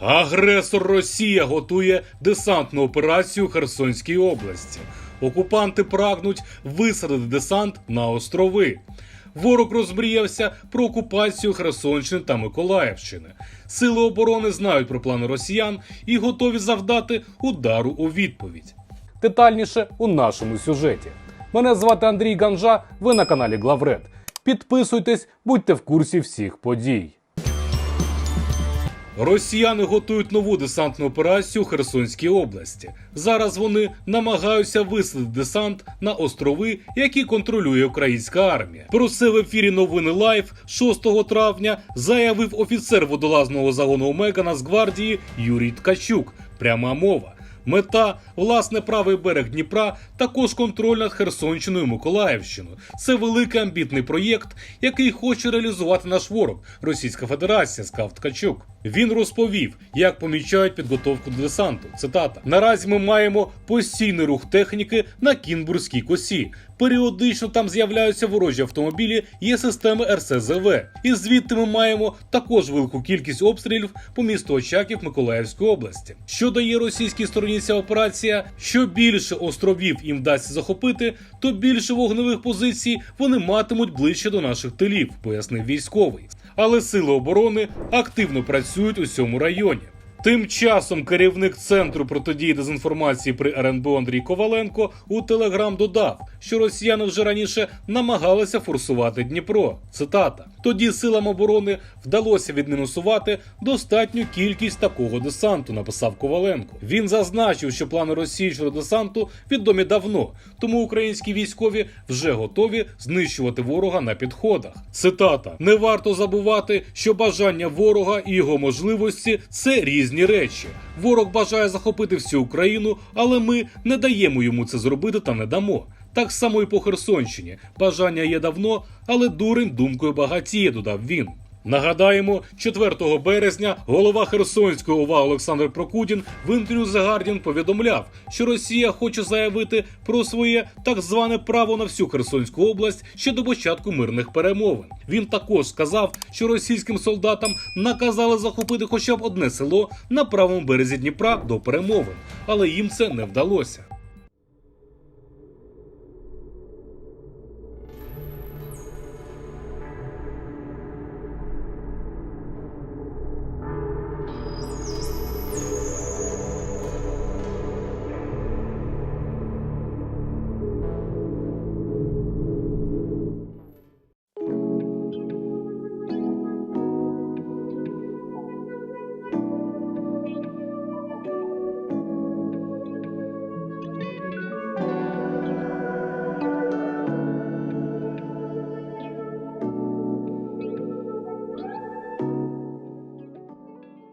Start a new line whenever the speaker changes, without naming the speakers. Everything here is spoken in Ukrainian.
Агресор Росія готує десантну операцію в Херсонській області. Окупанти прагнуть висадити десант на острови. Ворог розмріявся про окупацію Херсонщини та Миколаївщини. Сили оборони знають про плани росіян і готові завдати удару у відповідь. Детальніше у нашому сюжеті. Мене звати Андрій Ганжа. Ви на каналі Главред. Підписуйтесь, будьте в курсі всіх подій. Росіяни готують нову десантну операцію у Херсонській області. Зараз вони намагаються вислати десант на острови, які контролює українська армія. Про це в ефірі новини Лайф 6 травня заявив офіцер водолазного загону Омега Нацгвардії Юрій Ткачук. Пряма мова. Мета власне правий берег Дніпра, також контроль над Херсонщиною і Миколаївщиною. Це великий амбітний проєкт, який хоче реалізувати наш ворог Російська Федерація, сказав Ткачук. Він розповів, як помічають підготовку до десанту. Цитата: наразі ми маємо постійний рух техніки на Кінбурзькій косі. Періодично там з'являються ворожі автомобілі, є системи РСЗВ. І звідти ми маємо також велику кількість обстрілів по місту Очаків Миколаївської області. Що дає російській стороні ця операція? Що більше островів їм вдасться захопити, то більше вогневих позицій вони матимуть ближче до наших тилів, пояснив військовий. Але сили оборони активно працюють у цьому районі. Тим часом керівник центру протидії дезінформації при РНБО Андрій Коваленко у Телеграм додав, що росіяни вже раніше намагалися форсувати Дніпро. Цитата: тоді силам оборони вдалося відмінусувати достатню кількість такого десанту. Написав Коваленко. Він зазначив, що плани Росії щодо десанту відомі давно, тому українські військові вже готові знищувати ворога на підходах. Цитата: не варто забувати, що бажання ворога і його можливості це різні речі. Ворог бажає захопити всю Україну, але ми не даємо йому це зробити та не дамо. Так само і по Херсонщині. Бажання є давно, але дурень думкою багатіє, додав він. Нагадаємо, 4 березня голова Херсонської ОВА Олександр Прокудін в інтерв'ю The Guardian повідомляв, що Росія хоче заявити про своє так зване право на всю Херсонську область ще до початку мирних перемовин. Він також сказав, що російським солдатам наказали захопити хоча б одне село на правому березі Дніпра до перемовин, але їм це не вдалося.